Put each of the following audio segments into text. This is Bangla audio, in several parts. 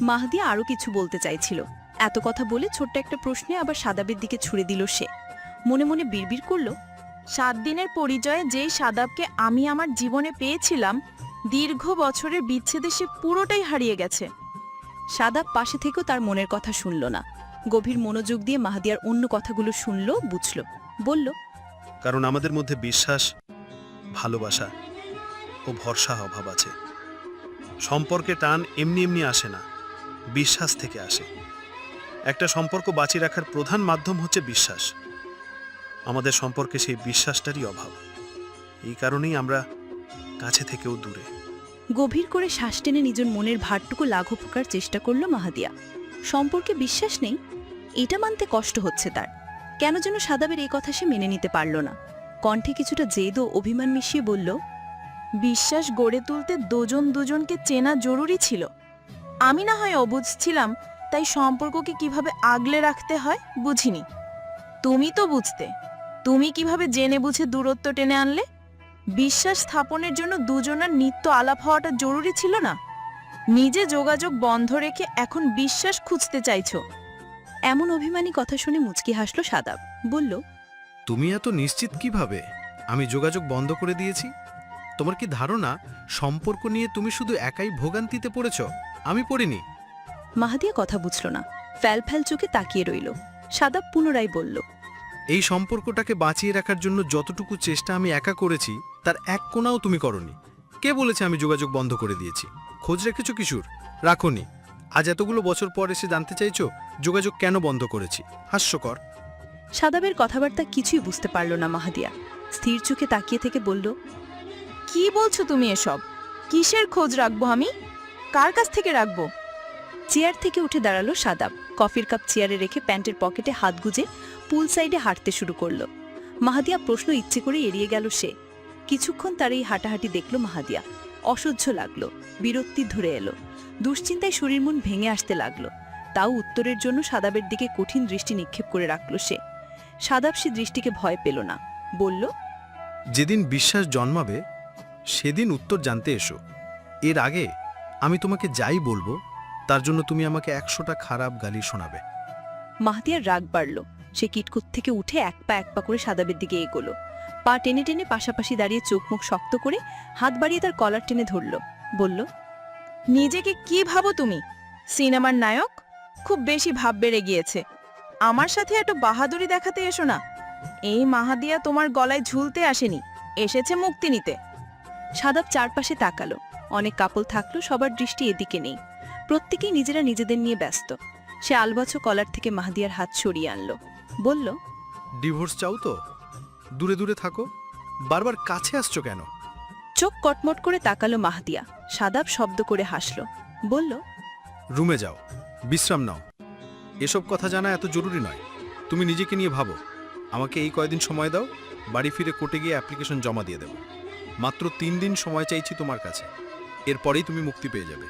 মাহদিয়া আরও কিছু বলতে চাইছিল। এত কথা বলে ছোট্ট একটা প্রশ্নে আবার সাদাবের দিকে ছুড়ে দিল সে। মনে মনে বিড়বিড় করল, সাত দিনের পরিচয়ে যেই সাদাবকে আমি আমার জীবনে পেয়েছিলাম, দীর্ঘ বছরের বিচ্ছেদে সে পুরোটাই হারিয়ে গেছে। সাদাব পাশে থেকেও তার মনের কথা শুনল না। গভীর মনোযোগ দিয়ে মাহদিয়ার অন্য কথাগুলো শুনল, বুঝল, বলল, কারণ আমাদের মধ্যে বিশ্বাস, ভালোবাসা ও ভরসা অভাব আছে। সম্পর্কে টান এমনি এমনি আসে না। বিশ্বাস থেকে আসে। একটা সম্পর্ক বাঁচিয়ে রাখার প্রধান মাধ্যম হচ্ছে বিশ্বাস। আমাদের সম্পর্কে সেই বিশ্বাসটারই অভাব। এই কারণেই আমরা কাছে থেকেও দূরে। গভীর করে শ্বাস টেনে নিজের মনের ভারটুকু লাঘব করার চেষ্টা করল মাহাদিয়া। সম্পর্কে বিশ্বাস নেই, এটা মানতে কষ্ট হচ্ছে তার। কেন যেন সাদাবের এই কথা সে মেনে নিতে পারল না। কণ্ঠে কিছুটা জেদ ও অভিমান মিশিয়ে বলল, বিশ্বাস গড়ে তুলতে দুজন দুজনকে চেনা জরুরি ছিল। আমি না হয় অবুঝ ছিলাম, তাই সম্পর্ককে কীভাবে আগলে রাখতে হয় বুঝিনি। তুমি তো বুঝতে, তুমি কীভাবে জেনে বুঝে দূরত্ব টেনে আনলে? বিশ্বাস স্থাপনের জন্য দুজনের নিত্য আলাপ হওয়াটা জরুরি ছিল না? নিজে যোগাযোগ বন্ধ রেখে এখন বিশ্বাস খুঁজতে চাইছ। এমন অভিমানী কথা শুনে মুচকি হাসল সাদাব, বলল, তুমি এত নিশ্চিত কীভাবে? আমি যোগাযোগ বন্ধ করে দিয়েছি। তোমার কি ধারণা, সম্পর্ক নিয়ে তুমি শুধু একাই ভোগান্তিতে পড়েছ? আমি পড়িনি। মাহাদিয়া কথা বুঝল না। ফ্যাল ফ্যাল চোখে তাকিয়ে রইল। সাদাব পুনরায় বলল এই সম্পর্কটাকে বাঁচিয়ে রাখার জন্য যতটুকু চেষ্টা আমি একা করেছি তার এক কোনাও তুমি করনি। কে বলেছে আমি যোগাযোগ বন্ধ করে দিয়েছি? খোঁজ রেখেছ কিশোর? রাখনি। আজ এতগুলো বছর পর এসে জানতে চাইছো যোগাযোগ কেন বন্ধ করেছি? হাস্যকর। সাদাবের কথাবার্তা কিছুই বুঝতে পারল না মাহাদিয়া। স্থির চোখে তাকিয়ে থেকে বলল কি বলছো তুমি এসব? কিসের খোঁজ রাখব আমি? কার কাছ থেকে রাখব? চেয়ার থেকে উঠে দাঁড়াল সাদাব। কফির কাপ চেয়ারে রেখে প্যান্টের পকেটে হাত গুজে পুল সাইডে হাঁটতে শুরু করল। মাহাদিয়া প্রশ্ন ইচ্ছে করে এড়িয়ে গেল সে। কিছুক্ষণ তার এই হাঁটাহাঁটি দেখল মাহাদিয়া। অসহ্য লাগল, বিরক্তি ধরে এলো। দুশ্চিন্তায় শরীর মন ভেঙে আসতে লাগল। তাও উত্তরের জন্য সাদাবের দিকে কঠিন দৃষ্টি নিক্ষেপ করে রাখল সে। সাদাব সে দৃষ্টিকে ভয় পেল না। বলল, যেদিন বিশ্বাস জন্মাবে, সেদিন উত্তর জানতে এসো। এর আগে আমি তোমাকে যাই বলব, তার জন্য তুমি আমাকে একশোটা খারাপ গালি শোনাবে। মাহাদিয়ার রাগ বাড়ল। সে কিটকুট থেকে উঠে এক পা এক পা করে সাদাবের দিকে এগোলো। পা টেনে টেনে পাশাপাশি দাঁড়িয়ে চোখ মুখ শক্ত করে হাত বাড়িয়ে তার কলার টেনে ধরল। বলল, নিজেকে কি ভাবো তুমি? সিনেমার নায়ক? খুব বেশি ভাব বেড়ে গিয়েছে। আমার সাথে এত বাহাদুরি দেখাতে এসো না। এই মাহাদিয়া তোমার গলায় ঝুলতে আসেনি। এসেছে মুক্তি নিতে। সাদাব চারপাশে তাকালো। অনেক কাপল থাকল সবার দৃষ্টি এদিকে নেই। প্রত্যেকেই নিজেরা নিজেদের নিয়ে ব্যস্ত। সে আলবাছো কলার থেকে মাহাদিয়ার হাত সরিয়ে আনলো। বলল ডিভোর্স চাও তো? দূরে দূরে থাকো। বারবার কাছে আসছো কেন? চোখ কটমট করে তাকালো মাহাদিয়া। সাদাব শব্দ করে হাসল। বলল রুমে যাও। বিশ্রাম নাও। এসব কথা জানা এত জরুরি নয়। তুমি নিজেকে নিয়ে ভাবো। আমাকে এই কয়দিন সময় দাও। বাড়ি ফিরে কোর্টে গিয়ে অ্যাপ্লিকেশন জমা দিয়ে দেব। মাত্র তিন দিন সময় চাইছি তোমার কাছে। এরপরেই তুমি মুক্তি পেয়ে যাবে।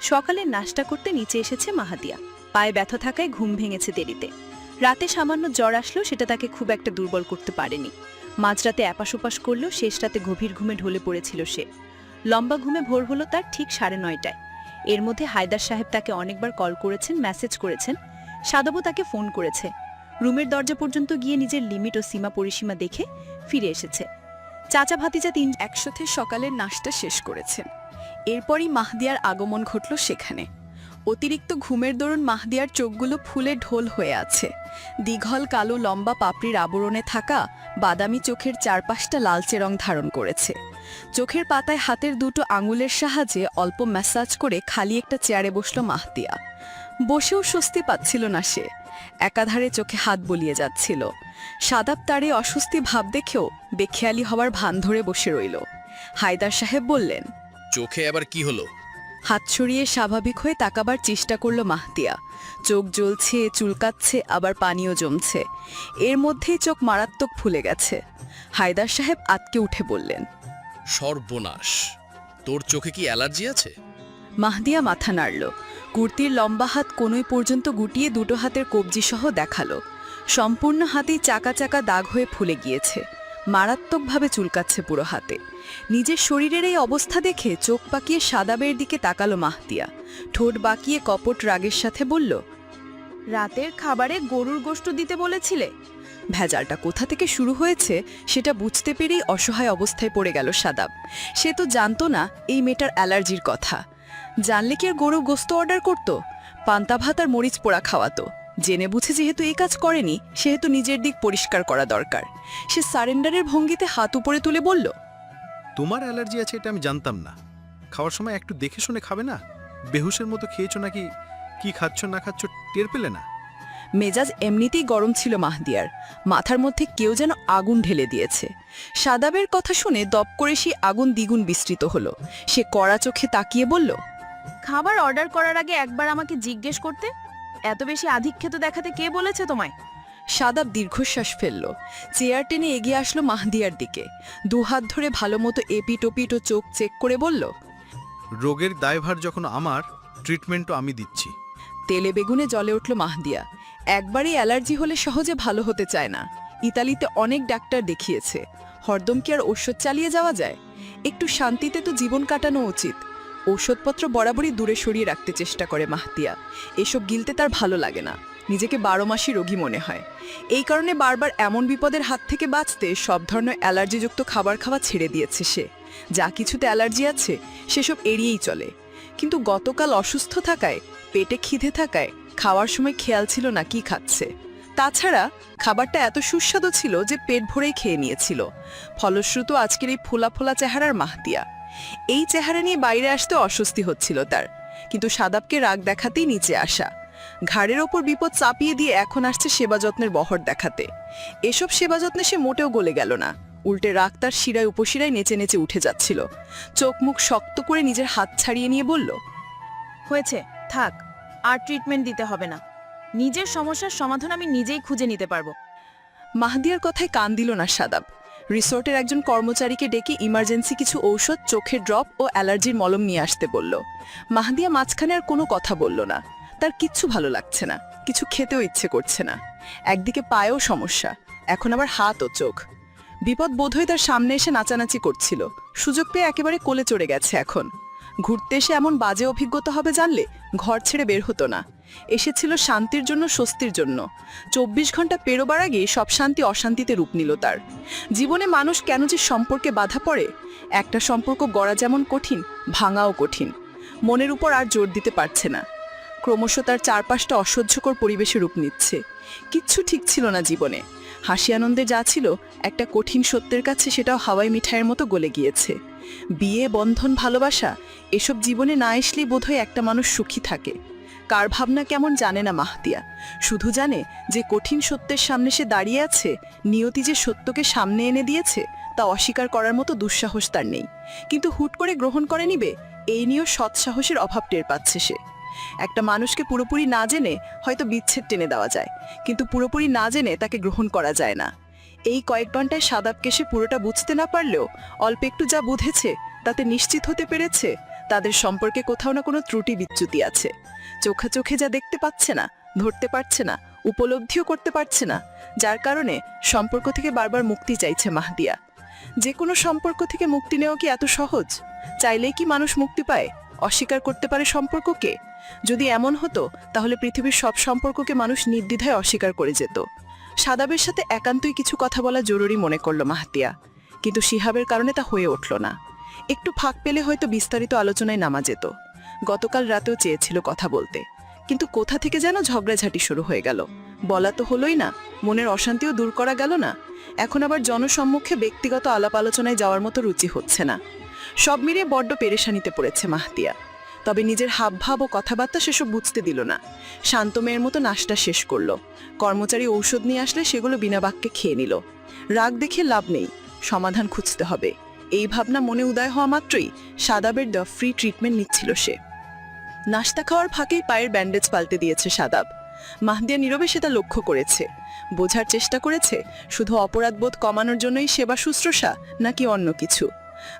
সকালে নাস্তা করতে নিচে এসেছে মাহাদিয়া পায়ে ব্যথা থাকায় ঘুম ভেঙেছে দেরিতে। রাতে সামান্য জ্বর আসলো সেটা তাকে খুব একটা দুর্বল করতে পারেনি। মাঝরাতে অ্যাপাস ওপাস করলেও শেষ রাতে গভীর ঘুমে ঢলে পড়েছিল সে। লম্বা ঘুমে ভোর হলো তার ঠিক সাড়ে নয়টায়। এর মধ্যে হায়দার সাহেব তাকে অনেকবার কল করেছেন, মেসেজ করেছেন। সাদাবু তাকে ফোন করেছে। রুমের দরজা পর্যন্ত গিয়ে নিজের লিমিট ও সীমা পরিসীমা দেখে ফিরে এসেছে। চাচা ভাতিজা তিন একসাথে সকালের নাশতা শেষ করেছেন। এরপরই মাহদিয়ার আগমন ঘটল সেখানে। অতিরিক্ত ঘুমের দরুন মাহদিয়ার চোখগুলো ফুলে ঢোল হয়ে আছে। দীঘল কালো লম্বা পাপড়ির আবরণে থাকা বাদামি চোখের চারপাশটা লালচে রং ধারণ করেছে। চোখের পাতায় হাতের দুটো আঙুলের সাহায্যে অল্প ম্যাসাজ করে খালি একটা চেয়ারে বসল মাহদিয়া। বসেও স্বস্তি পাচ্ছিল না সে। একাধারে চোখে হাত বলিয়ে যাচ্ছিল। সাদাব তারে অস্বস্তি ভাব দেখেও বেখেয়ালি হওয়ার ভান ধরে বসে রইল। হায়দার সাহেব বললেন চোখে আবার কি হলো? হাত ছড়িয়ে স্বাভাবিক হয়ে তাকাবার চেষ্টা করল মাহতিয়া। চোখ জ্বলছে চুলকাচ্ছে আবার পানিও জমছে। এর মধ্যেই চোখ মারাত্মক ফুলে গেছে। হায়দার সাহেব আতকে উঠে বললেন সর্বনাশ। তোর চোখে কি অ্যালার্জি আছে? মাহদিয়া মাথা নাড়ল। কুর্তির লম্বা হাত কোনোই পর্যন্ত গুটিয়ে দুটো হাতের কবজি সহ দেখাল। সম্পূর্ণ হাতেই চাকা চাকা দাগ হয়ে ফুলে গিয়েছে। মারাত্মকভাবে চুলকাচ্ছে পুরো হাতে। নিজের শরীরের এই অবস্থা দেখে চোখ পাকিয়ে সাদাবের দিকে তাকালো মাহতিয়া। ঠোঁট বাঁকিয়ে কপট রাগের সাথে বলল, রাতের খাবারে গরুর গোশত দিতে বলেছিলে? ভেজালটা কোথা থেকে শুরু হয়েছে সেটা বুঝতে পেরেই অসহায় অবস্থায় পড়ে গেল সাদাব। সে তো জানতো না এই মেয়েটার অ্যালার্জির কথা। জানলে কি আর গরু গোস্ত অর্ডার করত? পান্তা ভাত আর মরিচ পোড়া খাওয়াতো। জেনে বুঝে যেহেতু এই কাজ করেনি সেহেতু নিজের দিক পরিষ্কার করা দরকার। সে সারেন্ডারের ভঙ্গিতে হাত উপরে তুলে বলল তোমার অ্যালার্জি আছে এটা আমি জানতাম না। খাওয়ার সময় একটু দেখে শুনে খাবে না? বেহুশের মতো খেয়েছো নাকি কি খাচ্ছ না খাচ্ছ টের পেলে না? মেজাজ এমনিতেই গরম ছিল মাহদিয়ার। মাথার মধ্যে কেউ যেন আগুন ঢেলে দিয়েছে। সাদাবের কথা শুনে দপ করে সে আগুন দ্বিগুণ বিস্তৃত হলো। সে কড়া চোখে তাকিয়ে বলল খাবার অর্ডার করার আগে একবার আমাকে জিজ্ঞেস করতে? এত বেশি আধিক্যত দেখাতে কে বলেছে তোমায়? সাদাব দীর্ঘশ্বাস ফেলল। চেয়ার টেনে এগিয়ে আসলো মাহদিয়ার দিকে। দুহাত ধরে ভালো মতো এপিট ওপিট ও চোখ চেক করে বলল রোগের দায়ভার যখন আমার ট্রিটমেন্টও আমি দিচ্ছি। তেলে বেগুনে জলে উঠল মাহদিয়া। একবারই অ্যালার্জি হলে সহজে ভালো হতে চায় না। ইতালিতে অনেক ডাক্তার দেখিয়েছে। হরদম কি আর ঔষধ চালিয়ে যাওয়া যায়? একটু শান্তিতে তো জীবন কাটানো উচিত। ঔষধপত্র বরাবরই দূরে সরিয়ে রাখতে চেষ্টা করে মাহতিয়া। এসব গিলতে তার ভালো লাগে না। নিজেকে বারো মাসই রোগী মনে হয়। এই কারণে বারবার এমন বিপদের হাত থেকে বাঁচতে সব ধরনের অ্যালার্জিযুক্ত খাবার খাওয়া ছেড়ে দিয়েছে সে। যা কিছুতে অ্যালার্জি আছে, সেসব এড়িয়েই চলে। কিন্তু গতকাল অসুস্থ থাকায়, পেটে খিদে থাকায়, খাওয়ার সময় খেয়াল ছিল না কি খাচ্ছে। তাছাড়া, খাবারটা এত সুস্বাদু ছিল যে পেট ভরেই খেয়ে নিয়েছিল। ফলশ্রুত আজকের এই ফোলা ফোলা চেহারার মাহতিয়া। এই চেহারা নিয়ে বাইরে আসতে অস্বস্তি হচ্ছিল তার। কিন্তু সাদাবকে রাগ দেখাতেই নিচে আসা। ঘাড়ের ওপর বিপদ চাপিয়ে দিয়ে এখন আসছে সেবা যত্নের বহর দেখাতে। এসব সেবা যত্নে সে মোটেও গলে গেল না। উল্টে রাগ তার শিরায় উপশিরায় নেচে নেচে উঠে যাচ্ছিল। চোখ মুখ শক্ত করে নিজের হাত ছাড়িয়ে নিয়ে বলল হয়েছে থাক আর ট্রিটমেন্ট দিতে হবে না। নিজের সমস্যার সমাধান আমি নিজেই খুঁজে নিতে পারব। মাহদিয়ার কথায় কান দিল না সাদাব রিসোর্টের একজন কর্মচারীকে ডেকে ইমার্জেন্সি কিছু ঔষধ, চোখের ড্রপ ও অ্যালার্জির মলম নিয়ে আসতে বলল। মাহদিয়া মাঝখানে আর কোনো কথা বলল না। তার কিচ্ছু ভালো লাগছে না। কিছু খেতেও ইচ্ছে করছে না। একদিকে পায়েও সমস্যা, এখন আবার হাত ও চোখ। বিপদ বোধহয় তার সামনে এসে নাচানাচি করছিল। সুযোগ পেয়ে একেবারে কোলে চড়ে গেছে এখন। ঘুরতে এসে এমন বাজে অভিজ্ঞতা হবে জানলে ঘর ছেড়ে বের হতো না। এসেছিল শান্তির জন্য, স্বস্তির জন্য। চব্বিশ ঘণ্টা পেরোবার আগে সব শান্তি অশান্তিতে রূপ নিল তার। জীবনে মানুষ কেন যে সম্পর্কে বাধা পড়ে, একটা সম্পর্ক গড়া যেমন কঠিন, ভাঙাও কঠিন। মনের উপর আর জোর দিতে পারছে না। ক্রমশ তার চারপাশটা অসহ্যকর পরিবেশে রূপ নিচ্ছে। কিচ্ছু ঠিক ছিল না জীবনে। হাসি আনন্দে যা ছিল, একটা কঠিন সত্যের কাছে সেটাও হাওয়াই মিঠাইয়ের মতো গলে গিয়েছে। বিয়ে, বন্ধন, ভালোবাসা, এসব জীবনে না আসলেই বোধহয় একটা মানুষ সুখী থাকে। কার ভাবনা কেমন জানে না মাহতিয়া। শুধু জানে যে কঠিন সত্যের সামনে সে দাঁড়িয়ে আছে, নিয়তি যে সত্যকে সামনে এনে দিয়েছে, তা অস্বীকার করার মতো দুঃসাহস তার নেই। কিন্তু হুট করে গ্রহণ করে নিবে, এই নিয়েও সৎসাহসের অভাব টের পাচ্ছে সে। একটা মানুষকে পুরোপুরি না জেনে হয়তো বিচ্ছেদ টেনে দেওয়া যায়, কিন্তু পুরোপুরি না জেনে তাকে গ্রহণ করা যায় না। এই কয়েক ঘন্টায় সাদাবকে সে পুরোটা বুঝতে না পারলেও অল্প একটু যা বুঝেছে, তাতে নিশ্চিত হতে পেরেছে, তাদের সম্পর্কে কোথাও না কোনো ত্রুটি বিচ্যুতি আছে। চোখে চোখে যা দেখতে পাচ্ছে না, ধরতে পারছে না, উপলব্ধিও করতে পারছে না। যার কারণে সম্পর্ক থেকে বারবার মুক্তি চাইছে মাহদিয়া। যে কোনো সম্পর্ক থেকে মুক্তি নেওয়া কি এত সহজ? চাইলেই কি মানুষ মুক্তি পায়? অস্বীকার করতে পারে সম্পর্ককে? যদি এমন হতো, তাহলে পৃথিবীর সব সম্পর্ককে মানুষ নির্দ্বিধায় অস্বীকার করে যেত। সাদাবের সাথে একান্তই কিছু কথা বলা জরুরি মনে করল মাহতিয়া কিন্তু শিহাবের কারণে তা হয়ে উঠল না। একটু ফাঁক পেলে হয়তো বিস্তারিত আলোচনায় নামা যেত। গতকাল রাতেও চেয়েছিল কথা বলতে। কিন্তু কোথা থেকে যেন ঝগড়াঝাটি শুরু হয়ে গেল। বলা তো হলোই না, মনের অশান্তিও দূর করা গেল না। এখন আবার জনসম্মুখে ব্যক্তিগত আলাপ আলোচনায় যাওয়ার মতো রুচি হচ্ছে না। সব মিলিয়ে বড্ড পেরেশানিতে পড়েছে মাহতিয়া। তবে নিজের হাবভাব ও কথাবার্তা সেসব বুঝতে দিল না। শান্ত মেয়ের মতো নাশটা শেষ করল। কর্মচারী ঔষধ নিয়ে আসলে সেগুলো বিনা বাক্যে খেয়ে নিল। রাগ দেখে লাভ নেই, সমাধান খুঁজতে হবে। এই ভাবনা মনে উদয় হওয়া মাত্রই সাদাবের দ্য ফ্রি ট্রিটমেন্ট নিচ্ছিল সে। নাস্তা খাওয়ার ফাঁকেই পায়ের ব্যান্ডেজ পাল্টে দিয়েছে সাদাব। মাহদিয়া নীরবে সেটা লক্ষ্য করেছে। বোঝার চেষ্টা করেছে, শুধু অপরাধবোধ কমানোর জন্যই সেবা শুশ্রূষা নাকি অন্য কিছু।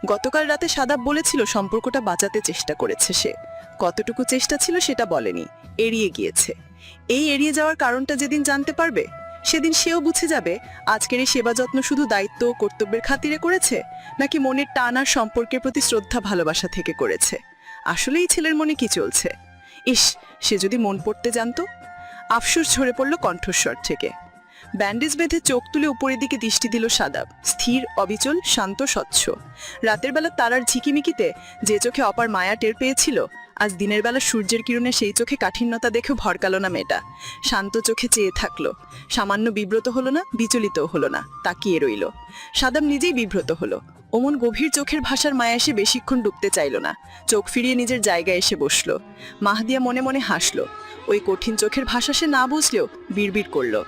গতকাল রাতে সাদাব বলেছিল সম্পর্কটা বাঁচাতে চেষ্টা করেছে সে। কতটুকু চেষ্টা ছিল সেটা বলেনি, এড়িয়ে গিয়েছে। এই এড়িয়ে যাওয়ার কারণটা যেদিন জানতে পারবে, সেদিন সেও বুঝে যাবে আজকের এই সেবা যত্ন শুধু দায়িত্ব ও কর্তব্যের খাতিরে করেছে, নাকি মনের টান আর সম্পর্কের প্রতি শ্রদ্ধা ভালোবাসা থেকে করেছে। আসলে এই ছেলের মনে কি চলছে? ইস, সে যদি মন পড়তে জানতো? আফসোস ঝরে পড়ল কণ্ঠস্বর থেকে। ব্যান্ডেজ বেঁধে চোখ তুলে উপরের দিকে দৃষ্টি দিল সাদাব স্থির, অবিচল, শান্ত, স্বচ্ছ। রাতের বেলা তারার ঝিকিমিকিতে যে চোখে অপার মায়া টের পেয়েছিল, আজ দিনের বেলা সূর্যের কিরণে সেই চোখে কাঠিন্যতা দেখে ভরকালো না মেয়েটা। শান্ত চোখে চেয়ে থাকল। সামান্য বিব্রত হলো না, বিচলিতও হলো না, তাকিয়ে রইল। সাদাব নিজেই বিব্রত হলো। অমন গভীর চোখের ভাষার মায়া এসে বেশিক্ষণ ডুবতে চাইল না। চোখ ফিরিয়ে নিজের জায়গায় এসে বসল। মাহদিয়া মনে মনে হাসল। ওই কঠিন চোখের ভাষা সে না বুঝলেও বিড়বিড় করল।